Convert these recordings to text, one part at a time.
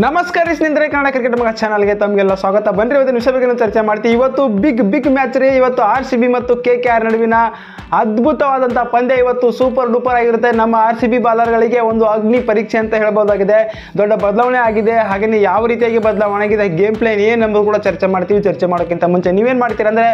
ನಮಸ್ಕಾರ ಸ್ನೇಹಿತರೆ, ಕನ್ನಡ ಕ್ರಿಕೆಟ್ ಮಗ ಚಾನಲ್ಗೆ ತಮಗೆಲ್ಲ ಸ್ವಾಗತ. ಬನ್ರಿ, ಇವತ್ತಿನ ವಿಷಯ ಬಗ್ಗೆ ಚರ್ಚೆ ಮಾಡ್ತೀವಿ. ಇವತ್ತು ಬಿಗ್ ಬಿಗ್ ಮ್ಯಾಚ್ ರೀ. ಇವತ್ತು ಆರ್ ಸಿ ಬಿ ಮತ್ತು ಕೆ ಕೆ ಆರ್ ನಡುವಿನ ಅದ್ಭುತವಾದಂಥ ಪಂದ್ಯ ಇವತ್ತು ಸೂಪರ್ ಡೂಪರ್ ಆಗಿರುತ್ತೆ. ನಮ್ಮ ಆರ್ ಸಿ ಬಿ ಬಾಲರ್ಗಳಿಗೆ ಒಂದು ಅಗ್ನಿ ಪರೀಕ್ಷೆ ಅಂತ ಹೇಳ್ಬೋದಾಗಿದೆ. ದೊಡ್ಡ ಬದಲಾವಣೆ ಆಗಿದೆ. ಹಾಗೆಯೇ ಯಾವ ರೀತಿಯಾಗಿ ಬದಲಾವಣೆ ಆಗಿದೆ ಗೇಮ್ ಪ್ಲೇನ್ ಏನು ಎಂಬುದು ಕೂಡ ಚರ್ಚೆ ಮಾಡ್ತೀವಿ. ಚರ್ಚೆ ಮಾಡೋಕ್ಕಿಂತ ಮುಂಚೆ ನೀವೇನು ಮಾಡ್ತೀರಾ ಅಂದರೆ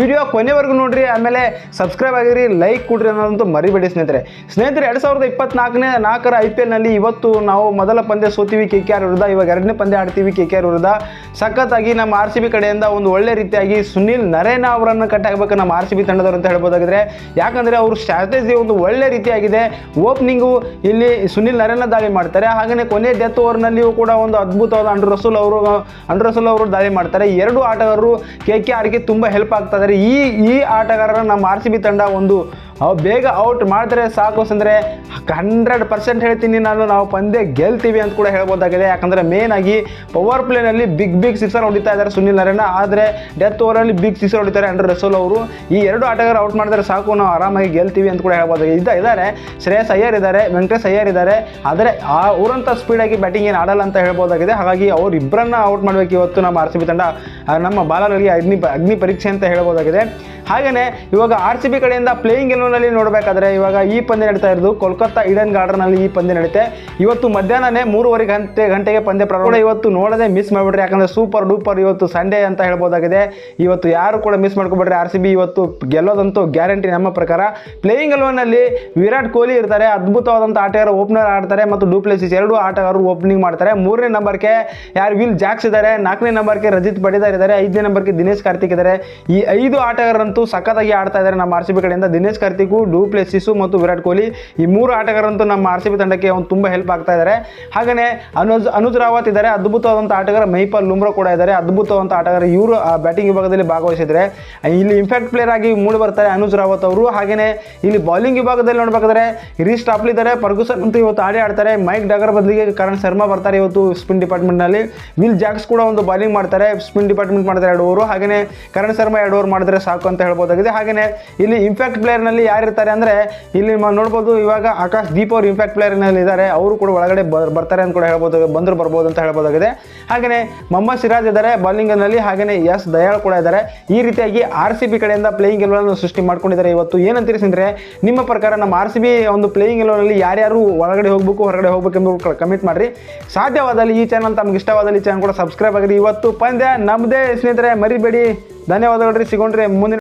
ವಿಡಿಯೋ ಕೊನೆವರೆಗೂ ನೋಡಿರಿ. ಆಮೇಲೆ ಸಬ್ಸ್ಕ್ರೈಬ್ ಆಗಿರಿ ಲೈಕ್ ಕೊಡ್ರಿ ಅನ್ನೋದಂತೂ ಮರಿಬೇಡಿ ಸ್ನೇಹಿತರೆ. ಸ್ನೇಹಿತರೆ, ಎರಡು ಸಾವಿರದ ಇಪ್ಪತ್ನಾಲ್ಕನೇ ನಾಲ್ಕರ ಐ ಪಿ ಎಲ್ನಲ್ಲಿ ಇವತ್ತು ನಾವು ಮೊದಲ ಪಂದ್ಯ ಸೋತೀವಿ ಕೆ ಕೆ ಆರ್ ವಿರುದ್ಧ. ಇವಾಗ ಎರಡನೇ ಪಂದ್ಯ ಆಡ್ತೀವಿ ಕೆ ಕೆ ಆರ್ ವಿರುದ್ಧ. ಸಖತ್ತಾಗಿ ನಮ್ಮ ಆರ್ ಸಿ ಬಿ ಕಡೆಯಿಂದ ಒಂದು ಒಳ್ಳೆ ರೀತಿಯಾಗಿ ಸುನಿಲ್ ನರೇನ ಅವರನ್ನು ಕಟ್ಟಾಗಬೇಕು ನಮ್ಮ ಆರ್ ಸಿ ಬಿ ತಂಡದವರು ಅಂತ ಹೇಳ್ಬೋದಾಗಿದ್ರೆ. ಯಾಕಂದರೆ ಅವರು ಸ್ಟ್ರಾಟಜಿ ಒಂದು ಒಳ್ಳೆ ರೀತಿಯಾಗಿದೆ. ಓಪನಿಂಗು ಇಲ್ಲಿ ಸುನಿಲ್ ನರೇನ ದಾಳಿ ಮಾಡ್ತಾರೆ. ಹಾಗೆಯೇ ಕೊನೆ ಡೆತ್ ಓವರ್ನಲ್ಲಿಯೂ ಕೂಡ ಒಂದು ಅದ್ಭುತವಾದ ಅಂಡ್ರು ರಸೂಲ್ ಅವರು, ಅಂಡ್ರು ರಸೂಲ್ ಅವರು ದಾಳಿ ಮಾಡ್ತಾರೆ. ಎರಡು ಆಟಗಾರರು ಕೆ ಕೆ ಆರ್ಗೆ ತುಂಬ ಹೆಲ್ಪ್ ಆಗ್ತಾ ಇದ್ದಾರೆ ಈ ಈ ಆಟಗಾರರ ನಮ್ಮ ಆರ್ ಸಿ ಬಿ ತಂಡ ಒಂದು ಅವ್ ಬೇಗ ಔಟ್ ಮಾಡಿದ್ರೆ ಸಾಕು ಅಂದರೆ ಹಂಡ್ರೆಡ್ ಪರ್ಸೆಂಟ್ ಹೇಳ್ತೀನಿ ನಾನು. ನಾವು ಪಂದ್ಯ ಗೆಲ್ತೀವಿ ಅಂತ ಕೂಡ ಹೇಳ್ಬೋದಾಗಿದೆ. ಯಾಕಂದರೆ ಮೇನ್ ಆಗಿ ಪವರ್ ಪ್ಲೇನಲ್ಲಿ ಬಿಗ್ ಬಿಗ್ ಸಿಕ್ಸರ್ ಹೊಡಿತಾ ಇದ್ದಾರೆ ಸುನಿಲ್ ನರೇನ ಆದರೆ ಡೆತ್ ಓವರಲ್ಲಿ ಬಿಗ್ ಸಿಕ್ಸರ್ ಹೊಡಿತಾರೆ ಅಂಡ್ರೆ ರಸೋಲ್ ಅವರು. ಈ ಎರಡು ಆಟಗಾರ ಔಟ್ ಮಾಡಿದ್ರೆ ಸಾಕು, ನಾವು ಆರಾಮಾಗಿ ಗೆಲ್ತೀವಿ ಅಂತ ಕೂಡ ಹೇಳ್ಬೋದಾಗಿದೆ. ಇದ್ದ ಇದ್ದಾರೆ ಶ್ರೇಯಸ್ ಅಯ್ಯರ್ ಇದ್ದಾರೆ ವೆಂಕಟೇಶ್ ಅಯ್ಯರ್ ಇದ್ದಾರೆ ಆದರೆ ಆ ಅವರಂಥ ಸ್ಪೀಡಾಗಿ ಬ್ಯಾಟಿಂಗ್ ಏನು ಆಡಲ್ಲ ಅಂತ ಹೇಳ್ಬೋದಾಗಿದೆ. ಹಾಗಾಗಿ ಅವ್ರು ಇಬ್ಬರನ್ನ ಔಟ್ ಮಾಡಬೇಕು ಇವತ್ತು ನಮ್ಮ ಆರ್ ಸಿ ಬಿ ತಂಡ. ನಮ್ಮ ಬಾಲರ್ಗಳಿಗೆ ಅಗ್ನಿ ಅಗ್ನಿ ಪರೀಕ್ಷೆ ಅಂತ ಹೇಳ್ಬೋದಾಗಿದೆ. ಹಾಗೆಯೇ ಇವಾಗ ಆರ್ ಸಿ ಬಿ ಕಡೆಯಿಂದ ಪ್ಲೇಯಿಂಗ್ ಎಲೆವನಲ್ಲಿ ನೋಡಬೇಕಾದ್ರೆ ಇವಾಗ ಈ ಪಂದ್ಯ ನಡೀತಾ ಇರೋದು. ಕೋಲ್ಕತ್ತಾ ಗಾರ್ಡನ್ನಲ್ಲಿ ಈ ಪಂದ್ಯ ನಡೀತೆ. ಇವತ್ತು ಮಧ್ಯಾಹ್ನನೇ ಮೂರುವರೆ ಗಂಟೆ ಗಂಟೆಗೆ ಪಂದ್ಯ ಪ್ರಾರಂಭ ಇವತ್ತು ನೋಡದೆ ಮಿಸ್ ಮಾಡಿಬಿಟ್ರೆ. ಯಾಕಂದ್ರೆ ಸೂಪರ್ ಡೂಪರ್ ಇವತ್ತು ಸಂಡೇ ಅಂತ ಹೇಳ್ಬೋದಾಗಿದೆ. ಇವತ್ತು ಯಾರು ಕೂಡ ಮಿಸ್ ಮಾಡ್ಕೊಬೇಡ್ರಿ. ಆರ್ ಸಿ ಬಿ ಇವತ್ತು ಗೆಲ್ಲೋದಂತೂ ಗ್ಯಾರಂಟಿ ನಮ್ಮ ಪ್ರಕಾರ. ಪ್ಲೇಯಿಂಗ್ ಎಲೆವನಲ್ಲಿ ವಿರಾಟ್ ಕೊಹ್ಲಿ ಇರ್ತಾರೆ. ಅದ್ಭುತವಾದಂತಹ ಆಟಗಾರ ಓಪನರ್ ಆಡ್ತಾರೆ ಮತ್ತು ಡೂಪ್ಲೆಸಿಸ್ ಎರಡು ಆಟಗಾರರು ಓಪನಿಂಗ್ ಮಾಡ್ತಾರೆ. ಮೂರನೇ ನಂಬರ್ಗೆ ಯಾರು ವಿಲ್ ಜಾಕ್ಸ್ ಇದ್ದಾರೆ. ನಾಲ್ಕನೇ ನಂಬರ್ಗೆ ರಜಿತ್ ಬಡಿದಾರ್ ಇದ್ದಾರೆ. ಐದನೇ ನಂಬರ್ಗೆ ದಿನೇಶ್ ಕಾರ್ತಿಕ್ ಇದ್ದಾರೆ. ಈ ಐದು ಆಟಗಾರರಂತೂ ಸಖತ್ತಾಗಿ ಆಡ್ತಾ ಇದ್ದಾರೆ ನಮ್ಮ ಆರ್ ಸಿ ಬಿ ಕಡೆಯಿಂದ. ದಿನೇಶ್ ಕಾರ್ತಿಕ್ ಡೂಪ್ಲೆಸಿಸು ಮತ್ತು ವಿರಾಟ್ ಕೊಹ್ಲಿ ಈ ಮೂರು ಆಟಗಾರರಂತೂ ನಮ್ಮ ಆರ್ ಸಿ ತಂಡಕ್ಕೆ ಅವ್ನು ತುಂಬ ಹೆಲ್ಪ್ ಆಗ್ತಾ ಇದ್ದಾರೆ ಹಾಗೆಯೇ ಅನುಜ್ ಅನುಜ್ ರಾವತ್ ಇದ್ದಾರೆ. ಅದ್ಭುತವಾದಂಥ ಆಟಗಾರ ಮೈಪಾಲ್ ಲುಮ್ರಾ ಕೂಡ ಇದ್ದಾರೆ. ಅದ್ಭುತವಾದಂಥ ಆಟಗಾರ ಇವರು ಬ್ಯಾಟಿಂಗ್ ವಿಭಾಗದಲ್ಲಿ ಭಾಗವಹಿಸಿದ್ದಾರೆ ಇಲ್ಲಿ ಇಂಪ್ಯಾಕ್ಟ್ ಪ್ಲೇಯರ್ ಆಗಿ ಮೂಡಿ ಬರ್ತಾರೆ ಅನುಜ್ ರಾವತ್ ಅವರು. ಹಾಗೆಯೇ ಇಲ್ಲಿ ಬೌಲಿಂಗ್ ವಿಭಾಗದಲ್ಲಿ ನೋಡಬೇಕಾದ್ರೆ ಹಿರೀಶ್ ಟಾಪ್ಲಿ ಇದ್ದಾರೆ. ಪರ್ಗುಸನ್ ಅಂತ ಇವತ್ತು ಆಡಿ ಆಡ್ತಾರೆ. ಮೈಕ್ ಡಗರ್ ಬದಲಿಗೆ ಕರಣ್ ಶರ್ಮಾ ಬರ್ತಾರೆ ಇವತ್ತು ಸ್ಪಿನ್ ಡಿಪಾರ್ಟ್ಮೆಂಟ್ನಲ್ಲಿ ವಿಲ್ ಜಾಕ್ಸ್ ಕೂಡ ಒಂದು ಬೌಲಿಂಗ್ ಮಾಡ್ತಾರೆ. ಸ್ಪಿನ್ ಡಿಪಾರ್ಟ್ಮೆಂಟ್ ಮಾಡ್ತಾರೆ ಎರಡು ಓವರು ಹಾಗೆಯೇ ಕರಣ್ ಶರ್ಮಾ ಎರಡು ಓವರ್ ಮಾಡಿದ್ರೆ ಸಾಕು ಅಂತ ಹೇಳ್ಬೋದಾಗಿದೆ. ಹಾಗೆಯೇ ಇಲ್ಲಿ ಇಂಪ್ಯಾಕ್ಟ್ ಪ್ಲೇಯರ್ನಲ್ಲಿ ಯಾರಿರ್ತಾರೆ ಅಂದರೆ ಇಲ್ಲಿ ನೋಡ್ಬೋದು ಇವಾಗ ಆಕಾಶ್ ದೀಪ್ ಅವರು ಇಂಪ್ಯಾಕ್ಟ್ ಪ್ಲೇಯರ್ನಲ್ಲಿ ಇದ್ದಾರೆ. ಅವರು ಕೂಡ ಒಳಗಡೆ ಬರ್- ಬರ್ತಾರೆ ಅಂತ ಕೂಡ ಹೇಳ್ಬೋದು. ಬಂದರು ಬರ್ಬೋದು ಅಂತ ಹೇಳ್ಬೋದಾಗಿದೆ. ಹಾಗೆಯೇ ಮೊಹಮ್ಮದ್ ಸಿರಾಜ್ ಇದ್ದಾರೆ ಬೌಲಿಂಗ್ನಲ್ಲಿ ಹಾಗೆಯೇ ಎಸ್ ದಯಾಳ್ ಕೂಡ ಇದ್ದಾರೆ. ಈ ರೀತಿಯಾಗಿ ಆರ್ ಸಿ ಬಿ ಕಡೆಯಿಂದ ಪ್ಲೇಯಿಂಗ್ ಎಲೆವನ್ನು ಸೃಷ್ಟಿ ಮಾಡ್ಕೊಂಡಿದ್ದಾರೆ ಇವತ್ತು. ಏನಂತೀರಿ ಅಂದರೆ ನಿಮ್ಮ ಪ್ರಕಾರ ನಮ್ಮ ಆರ್ ಸಿ ಬಿ ಒಂದು ಪ್ಲೇಯಿಂಗ್ ಎಲೆವನಲ್ಲಿ ಯಾರ್ಯಾರು ಒಳಗಡೆ ಹೋಗಬೇಕು, ಹೊರಗಡೆ ಹೋಗ್ಬೇಕು ಎಂದು ಕಮೆಂಟ್ ಮಾಡಿರಿ. ಸಾಧ್ಯವಾದಲ್ಲಿ ಈ ಚಾನಲ್ ತಮ್ಗೆ ಇಷ್ಟವಾದಲ್ಲಿ ಈ ಚಾನಲ್ ಕೂಡ ಸಬ್ಸ್ಕ್ರೈಬ್ ಆಗಿರಿ. ಇವತ್ತು ಪಂದ್ಯ ನಮ್ಮದೇ ಸ್ನೇಹಿತರೆ, ಮರಿಬೇಡಿ. ಧನ್ಯವಾದಗಳು ರೀ. ಸಿಗೋಣ್ರಿ ಮುಂದಿನ